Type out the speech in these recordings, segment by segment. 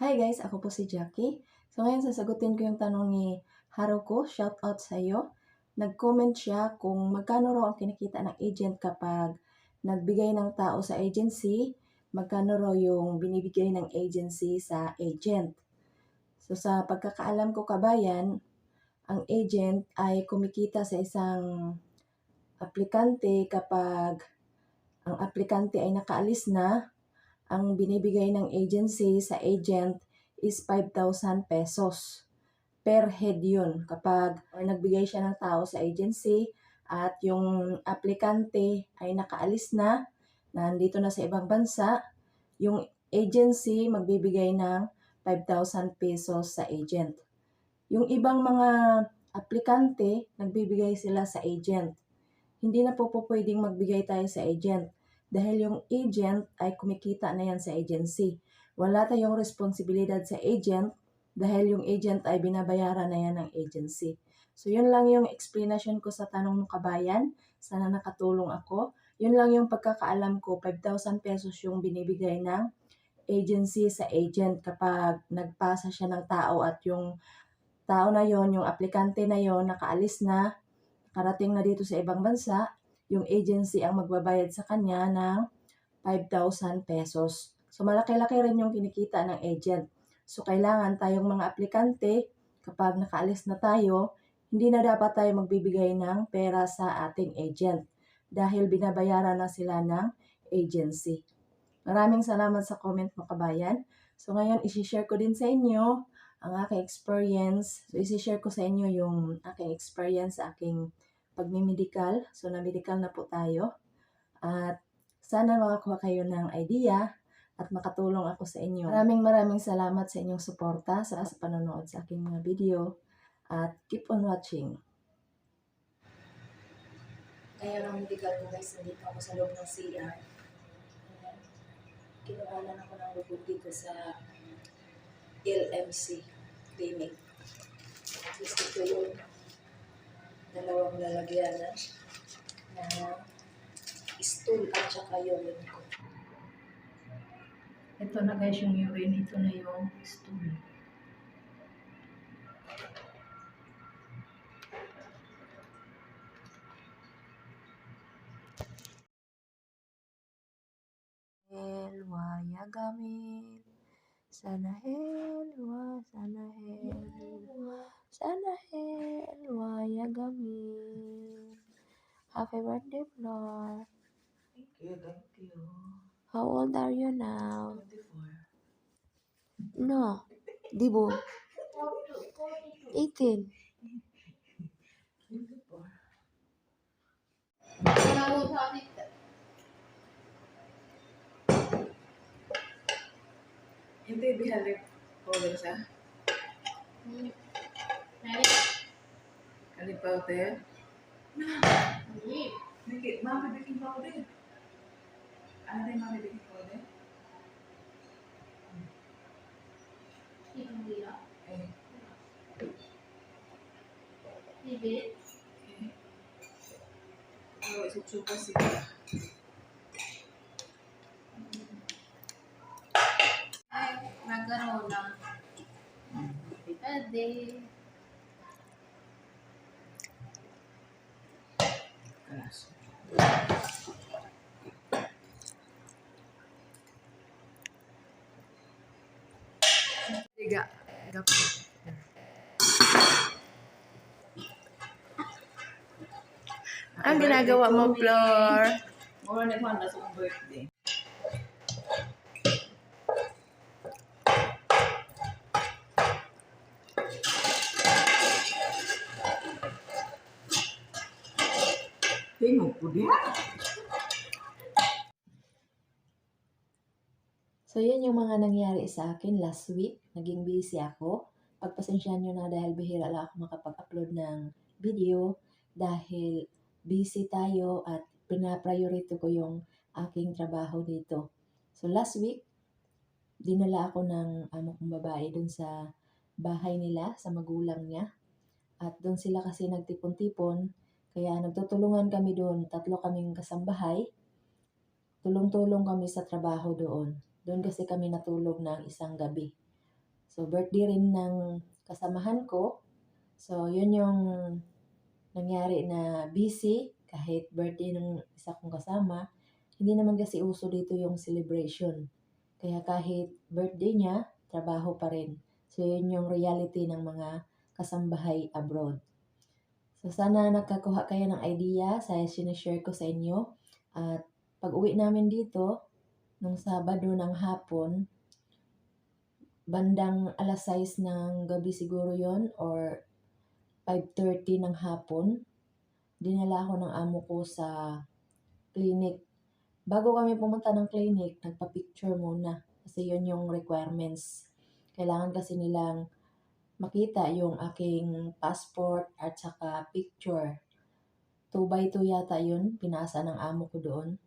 Hi guys, ako po si Jackie. So ngayon sasagutin ko yung tanong ni Haruko. Shout out sa iyo. Nag-comment siya kung magkano raw ang kinikita ng agent kapag nagbigay ng tao sa agency, magkano raw yung binibigay ng agency sa agent. So sa pagkakaalam ko kabayan, ang agent ay kumikita sa isang aplikante kapag ang aplikante ay nakaalis na ang binibigay ng agency sa agent is 5,000 pesos per head yun. Kapag nagbigay siya ng tao sa agency at yung aplikante ay nakaalis na, nandito na sa ibang bansa, yung agency magbibigay ng 5,000 pesos sa agent. Yung ibang mga aplikante, nagbibigay sila sa agent. Hindi na po po pwedeng magbigay tayo sa agent dahil yung agent ay kumikita na yan sa agency. Wala tayong responsibilidad sa agent dahil yung agent ay binabayaran na yan ng agency. So yun lang yung explanation ko sa tanong ng kabayan. Sana nakatulong ako. Yun lang yung pagkakaalam ko, 5,000 pesos yung binibigay ng agency sa agent kapag nagpasa siya ng tao at yung tao na yon, yung aplikante na yon nakaalis na, karating na dito sa ibang bansa, yung agency ang magbabayad sa kanya ng 5,000 pesos. So malaki-laki rin yung kinikita ng agent. So kailangan tayong mga aplikante, kapag nakaalis na tayo, hindi na dapat tayo magbibigay ng pera sa ating agent dahil binabayaran na sila ng agency. Maraming salamat sa comment mo kabayan. So ngayon, isi-share ko din sa inyo ang aking experience. So isi-share ko sa inyo yung aking experience sa aking pagmimedical. So na-medical na po tayo. At sana makakuha kayo ng idea at makatulong ako sa inyo. Maraming maraming salamat sa inyong suporta sa, sa panonood sa aking mga video. At keep on watching. Ngayon ang medical ko guys, nandito ako sa loob ng CR. Kinuhanan ako ng lubog dito sa LMC clinic. Gusto ko yung dalawang lalagyanan na stool at saka urine ko. Ito na guys yung urine, ito na yung stool. Helwa yagamit sana helwa sana helwa sana helwa yagamit Happy birthday, Flor. Thank you, thank you. How old are you now? 24. No. Dibo. 18. 24. ಎಂತ ಇದ್ದು ಹೇಳ್ರಿ ಹೌದಿಲ್ಲ ಸರ್ ಖಂಡಿತ ಆಗುತ್ತೆ ಸಿಗ್ತಾ happy birthday. Kalas. Tiga. Gapo. Ang ginagawa mo, Flor? Mura na kung sa kong birthday. So, yan yung mga nangyari sa akin last week. Naging busy ako. Pagpasensyahan nyo na dahil bihira lang ako makapag-upload ng video dahil busy tayo at pinapriority ko yung aking trabaho dito. So, last week, dinala ako ng amo kong babae dun sa bahay nila, sa magulang niya. At doon sila kasi nagtipon-tipon. Kaya nagtutulungan kami doon. Tatlo kaming kasambahay. Tulong-tulong kami sa trabaho doon. Doon kasi kami natulog ng isang gabi. So, birthday rin ng kasamahan ko. So, yun yung nangyari na busy kahit birthday ng isa kong kasama. Hindi naman kasi uso dito yung celebration. Kaya kahit birthday niya, trabaho pa rin. So, yun yung reality ng mga kasambahay abroad. So, sana nakakuha kayo ng idea sa sinishare ko sa inyo. At pag uwi namin dito, nung Sabado ng hapon, bandang alas 6 ng gabi siguro yon or 5.30 ng hapon, dinala ako ng amo ko sa clinic. Bago kami pumunta ng clinic, nagpa-picture muna. Kasi yun yung requirements. Kailangan kasi nilang makita yung aking passport at saka picture. 2 by 2 yata yun, pinasa ng amo ko doon.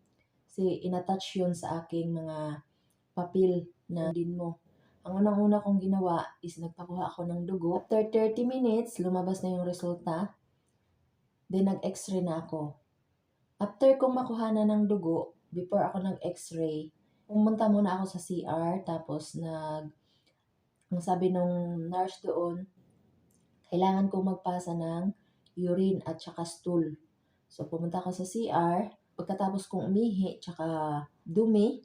Kasi inattach yun sa aking mga papel na din mo. Ang unang-una kong ginawa is nagpakuha ako ng dugo. After 30 minutes, lumabas na yung resulta. Then nag-x-ray na ako. After kong makuha na ng dugo, before ako nag-x-ray, pumunta muna ako sa CR, tapos nag, ang sabi nung nurse doon, kailangan kong magpasa ng urine at saka stool. So, pumunta ako sa CR, pagkatapos kong umihi, tsaka dumi,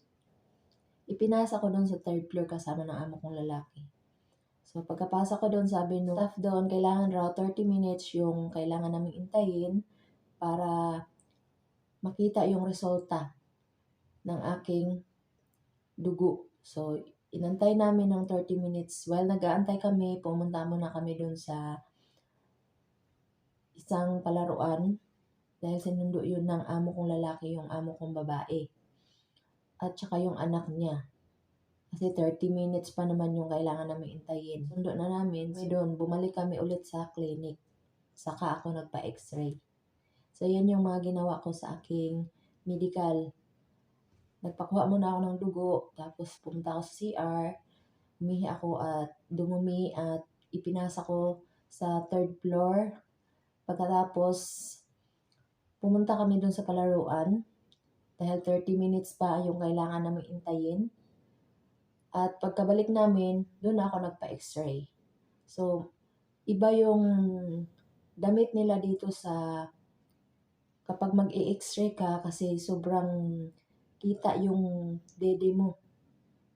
ipinasa ko doon sa third floor kasama ng amo kong lalaki. So, pagkapasa ko doon, sabi nung staff doon, kailangan raw 30 minutes yung kailangan naming intayin para makita yung resulta ng aking dugo. So, inantay namin ng 30 minutes. While nag-aantay kami, pumunta muna kami doon sa isang palaruan dahil sinundo yun ng amo kong lalaki, yung amo kong babae. At saka yung anak niya. Kasi 30 minutes pa naman yung kailangan namin intayin. Sundo na namin. So, doon, bumalik kami ulit sa clinic. Saka ako nagpa-x-ray. So, yan yung mga ginawa ko sa aking medical. Nagpakuha muna ako ng dugo. Tapos, pumunta ako sa CR. Umihi ako at dumumi at ipinasa ko sa third floor. Pagkatapos, pumunta kami doon sa palaruan. Dahil 30 minutes pa yung kailangan namin intayin. At pagkabalik namin, doon ako nagpa-x-ray. So, iba yung damit nila dito sa kapag mag-i-x-ray ka kasi sobrang kita yung dede mo.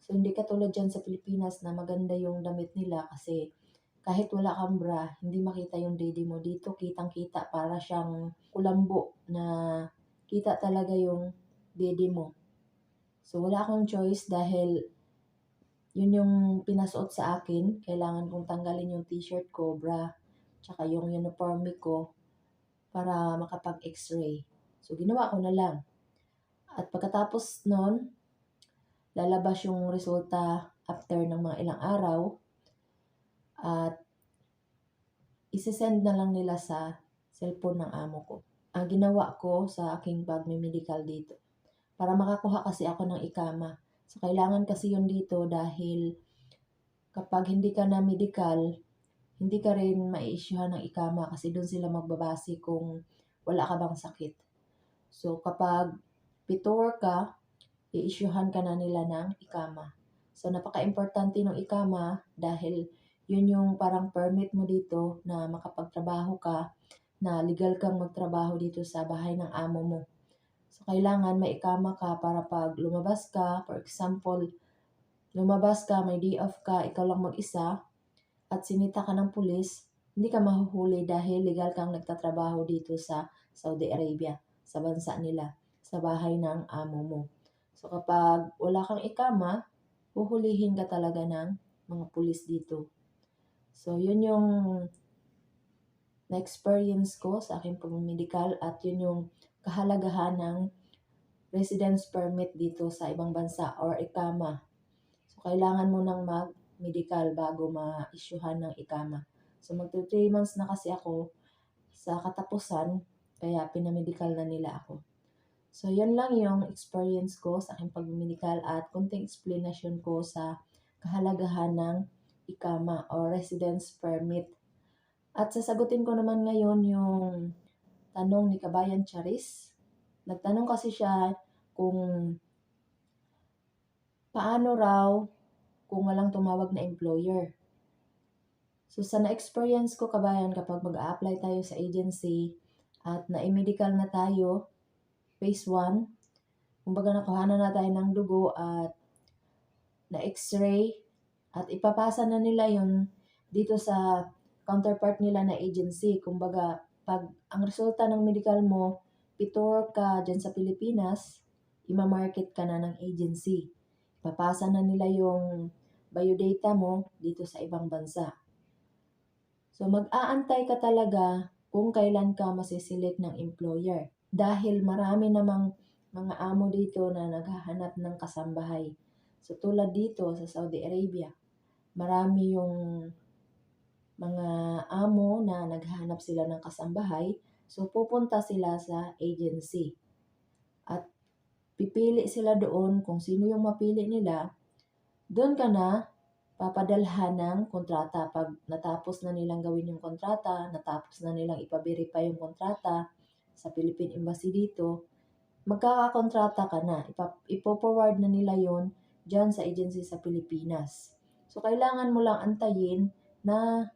So, hindi katulad dyan sa Pilipinas na maganda yung damit nila kasi kahit wala kang bra, hindi makita yung dede mo. Dito, kitang-kita para siyang kulambo na kita talaga yung dede mo. So, wala akong choice dahil yun yung pinasuot sa akin. Kailangan kong tanggalin yung t-shirt ko, bra, tsaka yung uniform ko para makapag-x-ray. So, ginawa ko na lang. At pagkatapos nun, lalabas yung resulta after ng mga ilang araw. At isesend na lang nila sa cellphone ng amo ko. Ang ginawa ko sa aking pagmimedical dito. Para makakuha kasi ako ng ikama. So, kailangan kasi yun dito dahil kapag hindi ka na medical, hindi ka rin ma-issuehan ng ikama kasi doon sila magbabase kung wala ka bang sakit. So, kapag pitor ka, i-issuehan ka na nila ng ikama. So, napaka-importante ng ikama dahil yun yung parang permit mo dito na makapagtrabaho ka, na legal kang magtrabaho dito sa bahay ng amo mo. So, kailangan may ikama ka para pag lumabas ka, for example, lumabas ka, may day off ka, ikaw lang mag-isa, at sinita ka ng pulis, hindi ka mahuhuli dahil legal kang nagtatrabaho dito sa Saudi Arabia, sa bansa nila, sa bahay ng amo mo. So kapag wala kang ikama, huhulihin ka talaga ng mga pulis dito. So yun yung na-experience ko sa aking pag-medical at yun yung kahalagahan ng residence permit dito sa ibang bansa or ikama. So kailangan mo nang mag-medical bago ma-issuehan ng ikama. So magto 3 months na kasi ako sa katapusan, kaya pinamedical na nila ako. So, yan lang yung experience ko sa aking pag-medical at kunting explanation ko sa kahalagahan ng ikama o residence permit. At sasagutin ko naman ngayon yung tanong ni Kabayan Charis. Nagtanong kasi siya kung paano raw kung walang tumawag na employer. So sa na-experience ko kabayan kapag mag-a-apply tayo sa agency at na-medical na tayo, phase 1, kumbaga nakuha na tayo ng dugo at na x-ray at ipapasa na nila yun dito sa counterpart nila na agency. Kumbaga, pag ang resulta ng medical mo, pitor ka dyan sa Pilipinas, imamarket ka na ng agency. Papasa na nila yung biodata mo dito sa ibang bansa. So, mag-aantay ka talaga kung kailan ka masiselect ng employer. Dahil marami namang mga amo dito na naghahanap ng kasambahay. So, tulad dito sa Saudi Arabia, marami yung mga amo na naghahanap sila ng kasambahay. So, pupunta sila sa agency. At pipili sila doon kung sino yung mapili nila. Doon ka na papadalhan ng kontrata. Pag natapos na nilang gawin yung kontrata, natapos na nilang ipaverify yung kontrata sa Philippine Embassy dito, magkakakontrata ka na. Ipo-forward na nila yon dyan sa agency sa Pilipinas. So, kailangan mo lang antayin na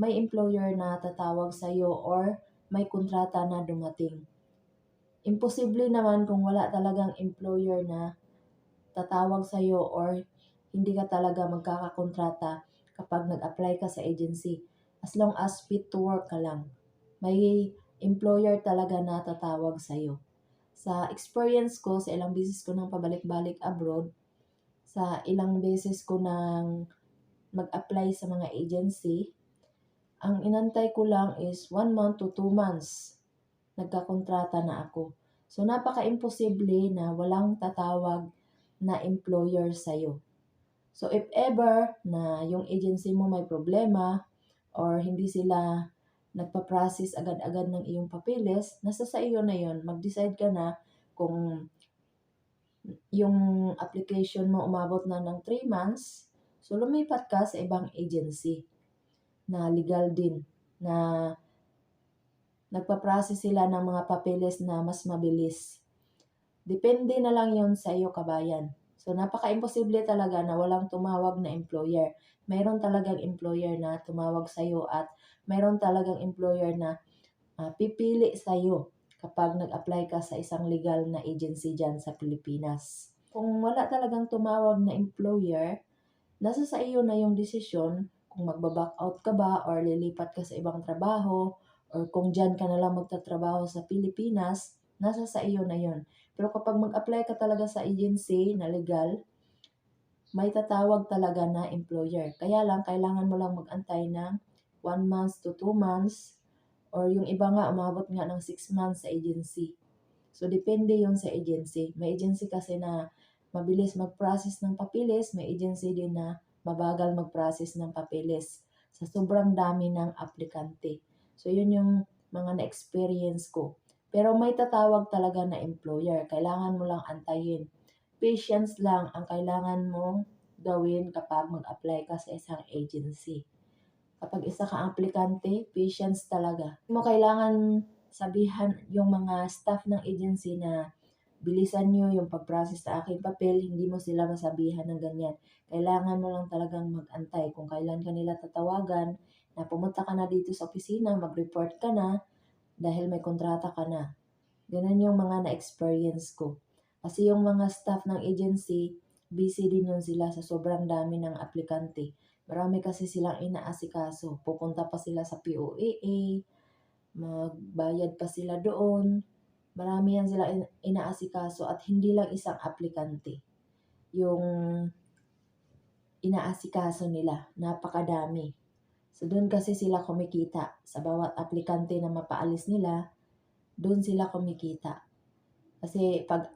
may employer na tatawag sa iyo or may kontrata na dumating. Imposible naman kung wala talagang employer na tatawag sa iyo or hindi ka talaga magkakakontrata kapag nag-apply ka sa agency. As long as fit to work ka lang. May employer talaga na tatawag sa iyo. Sa experience ko, sa ilang beses ko nang pabalik-balik abroad, sa ilang beses ko nang mag-apply sa mga agency, ang inantay ko lang is one month to two months. Nagkakontrata na ako. So, napaka-imposible na walang tatawag na employer sa'yo. So, if ever na yung agency mo may problema or hindi sila nagpa-process agad-agad ng iyong papeles, nasa sa iyo na yon Mag-decide ka na kung yung application mo umabot na ng 3 months, so lumipat ka sa ibang agency na legal din na nagpa-process sila ng mga papeles na mas mabilis. Depende na lang yon sa iyo kabayan. So napaka-imposible talaga na walang tumawag na employer. Mayroon talagang employer na tumawag sa iyo at mayroon talagang employer na uh, pipili sa iyo kapag nag-apply ka sa isang legal na agency dyan sa Pilipinas. Kung wala talagang tumawag na employer, nasa sa iyo na yung desisyon kung magbaback out ka ba or lilipat ka sa ibang trabaho or kung dyan ka na lang magtatrabaho sa Pilipinas, nasa sa iyo na yon. Pero kapag mag-apply ka talaga sa agency na legal, may tatawag talaga na employer. Kaya lang, kailangan mo lang mag-antay ng 1 month to 2 months or yung iba nga, umabot nga ng 6 months sa agency. So, depende yon sa agency. May agency kasi na mabilis mag-process ng papilis, may agency din na mabagal mag-process ng papeles sa sobrang dami ng aplikante. So, yun yung mga na-experience ko. Pero may tatawag talaga na employer. Kailangan mo lang antayin. Patience lang ang kailangan mong gawin kapag mag-apply ka sa isang agency. Kapag isa kang aplikante, patience talaga. Mo kailangan sabihan yung mga staff ng agency na bilisan nyo yung pag-process sa aking papel, hindi mo sila masabihan ng ganyan. Kailangan mo lang talagang mag-antay kung kailan ka nila tatawagan, na pumunta ka na dito sa opisina, mag-report ka na, dahil may kontrata ka na. Ganun yung mga na-experience ko. Kasi yung mga staff ng agency, busy din yun sila sa sobrang dami ng aplikante. Marami kasi silang inaasikaso. Pupunta pa sila sa POAA, magbayad pa sila doon. Marami yan sila inaasikaso at hindi lang isang aplikante. Yung inaasikaso nila, napakadami. So, doon kasi sila kumikita. Sa bawat aplikante na mapaalis nila, doon sila kumikita. Kasi pag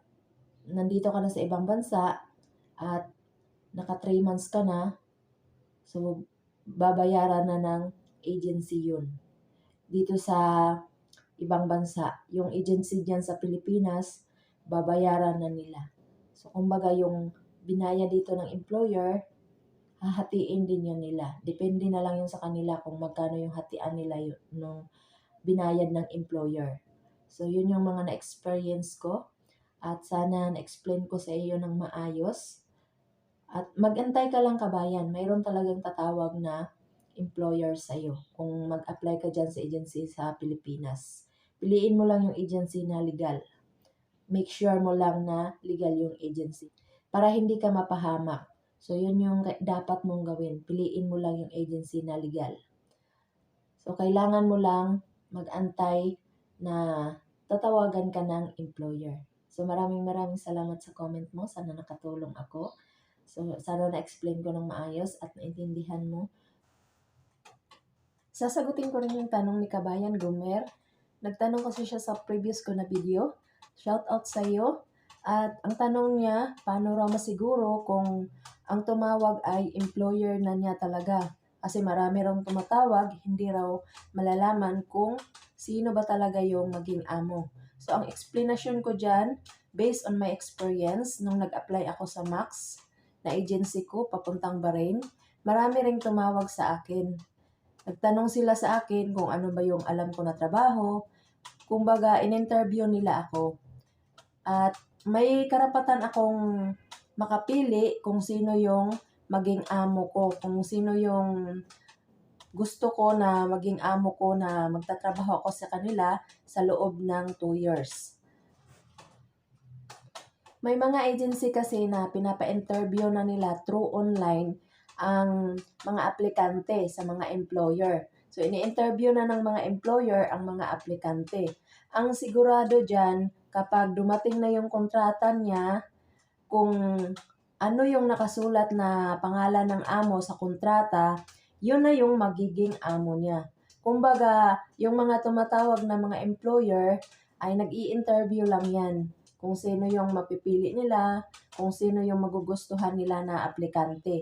nandito ka na sa ibang bansa at naka 3 months ka na, so babayaran na ng agency yun. Dito sa ibang bansa, yung agency dyan sa Pilipinas, babayaran na nila. So kumbaga yung binaya dito ng employer, hahatiin din yan nila. Depende na lang yun sa kanila kung magkano yung hatian nila yun, nung binayad ng employer. So, yun yung mga na-experience ko. At sana na-explain ko sa iyo ng maayos. At magantay ka lang kabayan, mayroon talagang tatawag na employer sa'yo kung mag-apply ka dyan sa agency sa Pilipinas. Piliin mo lang yung agency na legal. Make sure mo lang na legal yung agency para hindi ka mapahamak. So, yun yung dapat mong gawin. Piliin mo lang yung agency na legal. So, kailangan mo lang mag-antay na tatawagan ka ng employer. So, maraming maraming salamat sa comment mo. Sana nakatulong ako. So, sana na-explain ko ng maayos at naintindihan mo. Sasagutin ko rin yung tanong ni Kabayan Gomer. Nagtanong kasi siya sa previous ko na video. Shout out sa iyo. At ang tanong niya, paano raw masiguro kung ang tumawag ay employer na niya talaga? Kasi marami raw tumatawag, hindi raw malalaman kung sino ba talaga yung maging amo. So, ang explanation ko dyan, based on my experience, nung nag-apply ako sa Max, na agency ko, papuntang Bahrain, marami ring tumawag sa akin. Nagtanong sila sa akin kung ano ba yung alam ko na trabaho. Kumbaga, in-interview nila ako. At may karapatan akong makapili kung sino yung maging amo ko, kung sino yung gusto ko na maging amo ko na magtatrabaho ako sa kanila sa loob ng 2 years. May mga agency kasi na pinapa-interview na nila through online ang mga aplikante sa mga employer. So, ini-interview na ng mga employer ang mga aplikante. Ang sigurado dyan, kapag dumating na yung kontrata niya, kung ano yung nakasulat na pangalan ng amo sa kontrata, yun na yung magiging amo niya. Kumbaga, yung mga tumatawag na mga employer ay nag interview lang yan. Kung sino yung mapipili nila, kung sino yung magugustuhan nila na aplikante.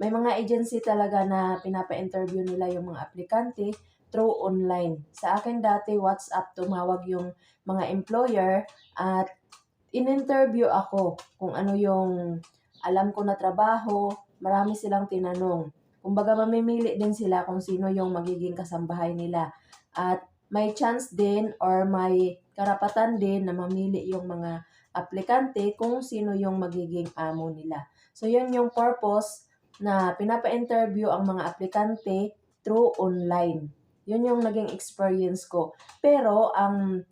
May mga agency talaga na pinapa-interview nila yung mga aplikante through online. Sa akin dati, WhatsApp tumawag yung mga employer at in-interview ako kung ano yung alam ko na trabaho. Marami silang tinanong. Kumbaga mamimili din sila kung sino yung magiging kasambahay nila. At may chance din or may karapatan din na mamili yung mga aplikante kung sino yung magiging amo nila. So, yun yung purpose na pinapa-interview ang mga aplikante through online. Yun yung naging experience ko. Pero, ang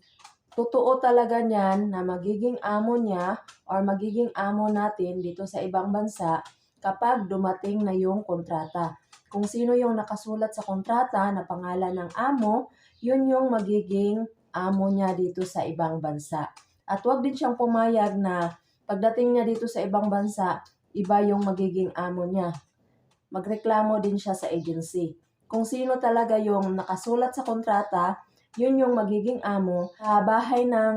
totoo talaga niyan na magiging amo niya or magiging amo natin dito sa ibang bansa kapag dumating na yung kontrata. Kung sino yung nakasulat sa kontrata na pangalan ng amo, yun yung magiging amo niya dito sa ibang bansa. At wag din siyang pumayag na pagdating niya dito sa ibang bansa, iba yung magiging amo niya. Magreklamo din siya sa agency. Kung sino talaga yung nakasulat sa kontrata, yun yung magiging amo. Sa bahay ng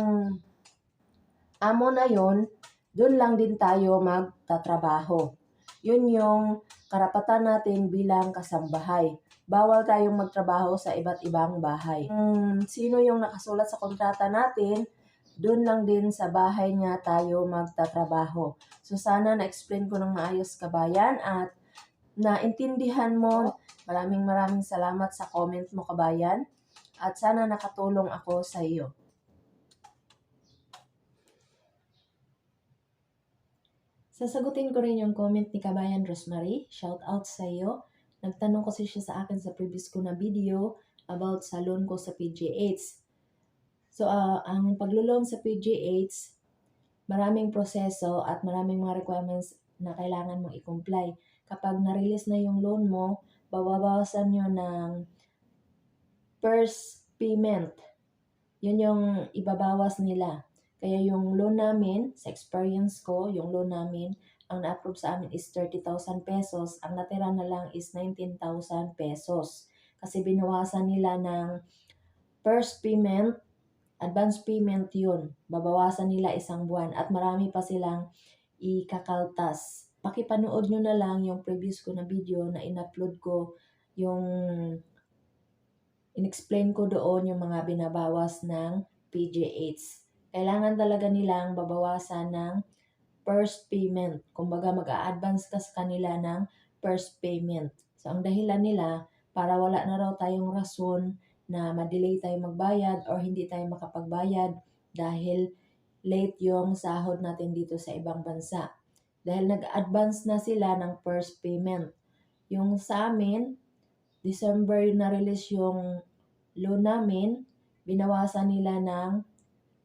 amo na yun, dun lang din tayo magtatrabaho. Yun yung karapatan natin bilang kasambahay. Bawal tayong magtrabaho sa iba't ibang bahay. Kung sino yung nakasulat sa kontrata natin, doon lang din sa bahay niya tayo magtatrabaho. So sana na-explain ko ng maayos kabayan at naintindihan mo. Maraming maraming salamat sa comment mo kabayan at sana nakatulong ako sa iyo. Sasagutin ko rin yung comment ni Kabayan Rosemary. Shout out sa iyo. Nagtanong kasi siya sa akin sa previous ko na video about sa loan ko sa PGH. So, ah, ang paglo-loan sa PGH, maraming proseso at maraming mga requirements na kailangan mong i-comply. Kapag na-release na yung loan mo, babawasan nyo ng first payment. Yun yung ibabawas nila. Kaya yung loan namin, sa experience ko, yung loan namin, ang na-approve sa amin is 30,000 pesos. Ang natira na lang is 19,000 pesos. Kasi binawasan nila ng first payment, advance payment yun. Babawasan nila isang buwan at marami pa silang ikakaltas. Pakipanood nyo na lang yung previous ko na video na in-upload ko yung in-explain ko doon yung mga binabawas ng PGH. Kailangan talaga nilang babawasan ng first payment. Kumbaga mag-a-advance ka sa kanila ng first payment. So ang dahilan nila para wala na raw tayong rason na ma-delay tayo magbayad or hindi tayo makapagbayad dahil late yung sahod natin dito sa ibang bansa. dahil nag-advance na sila ng first payment. Yung sa amin, December na-release yung loan namin, binawasan nila ng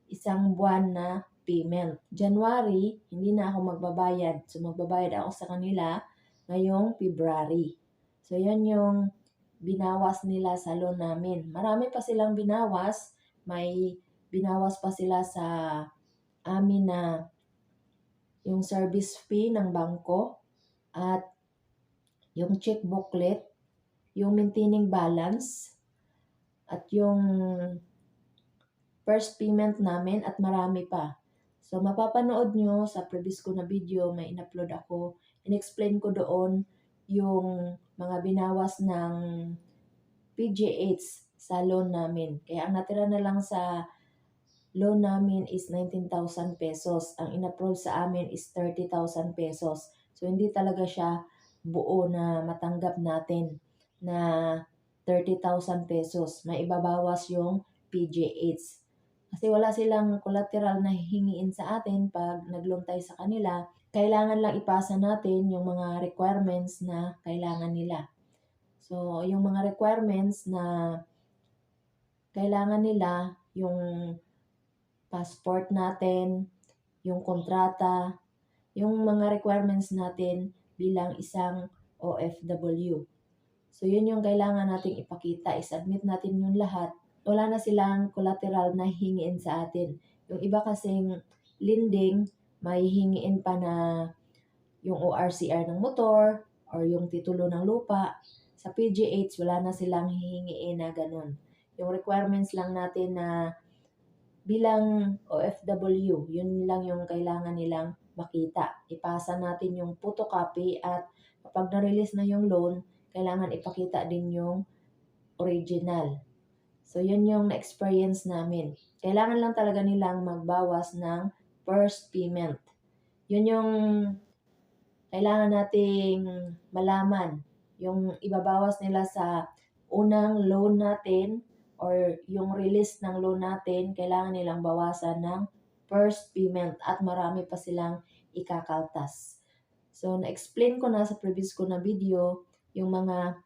isang buwan na payment. January, hindi na ako magbabayad. So, magbabayad ako sa kanila ngayong February. So, yan yung binawas nila sa loan namin. Marami pa silang binawas. May binawas pa sila sa amin na yung service fee ng bangko at yung check booklet, yung maintaining balance, at yung first payment namin at marami pa. So, mapapanood nyo sa previous ko na video, may in-upload ako. In-explain ko doon yung mga binawas ng PGH sa loan namin. Kaya ang natira na lang sa loan namin is 19,000 pesos. Ang in-approve sa amin is 30,000 pesos. So, hindi talaga siya buo na matanggap natin na 30,000 pesos. May ibabawas yung PGH. Kasi wala silang collateral na hihingiin sa atin pag nag-loan tayo sa kanila. Kailangan lang ipasa natin yung mga requirements na kailangan nila. So, yung mga requirements na kailangan nila, yung passport natin, yung kontrata, yung mga requirements natin bilang isang OFW. So, yun yung kailangan nating ipakita. I-submit natin yung lahat. Wala na silang collateral na hingiin sa atin. Yung iba kasing lending, may hingiin pa na yung ORCR ng motor or yung titulo ng lupa. Sa PGH, wala na silang hihingiin na ganun. Yung requirements lang natin na bilang OFW, yun lang yung kailangan nilang makita. Ipasa natin yung photocopy at kapag na-release na yung loan, kailangan ipakita din yung original. So, yun yung na-experience namin. Kailangan lang talaga nilang magbawas ng first payment. Yun yung kailangan nating malaman. Yung ibabawas nila sa unang loan natin or yung release ng loan natin, kailangan nilang bawasan ng first payment at marami pa silang ikakaltas. So, na-explain ko na sa previous ko na video yung mga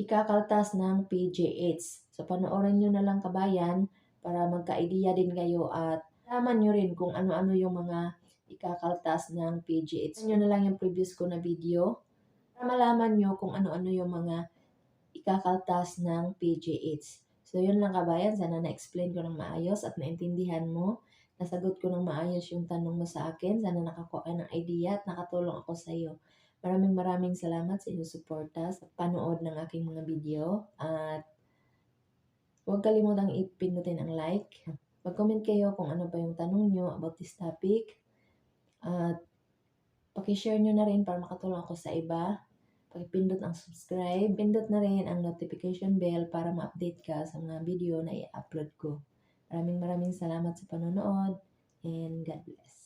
ikakaltas ng PJH. So, panoorin nyo na lang kabayan para magka-idea din kayo at alaman nyo rin kung ano-ano yung mga ikakaltas ng PGH. Nyo na lang yung previous ko na video para malaman nyo kung ano-ano yung mga ikakaltas ng PGH. So, yun lang kabayan. Sana na-explain ko ng maayos at naintindihan mo. Nasagot ko ng maayos yung tanong mo sa akin. Sana nakakuha ka ng idea at nakatulong ako sa iyo. Maraming maraming salamat sa iyong suporta sa panood ng aking mga video. At huwag kalimutang ipindutin ang like. Mag-comment kayo kung ano pa yung tanong nyo about this topic. At pakishare nyo na rin para makatulong ako sa iba. Pakipindot ang subscribe. Pindot na rin ang notification bell para ma-update ka sa mga video na i-upload ko. Maraming maraming salamat sa panonood and God bless.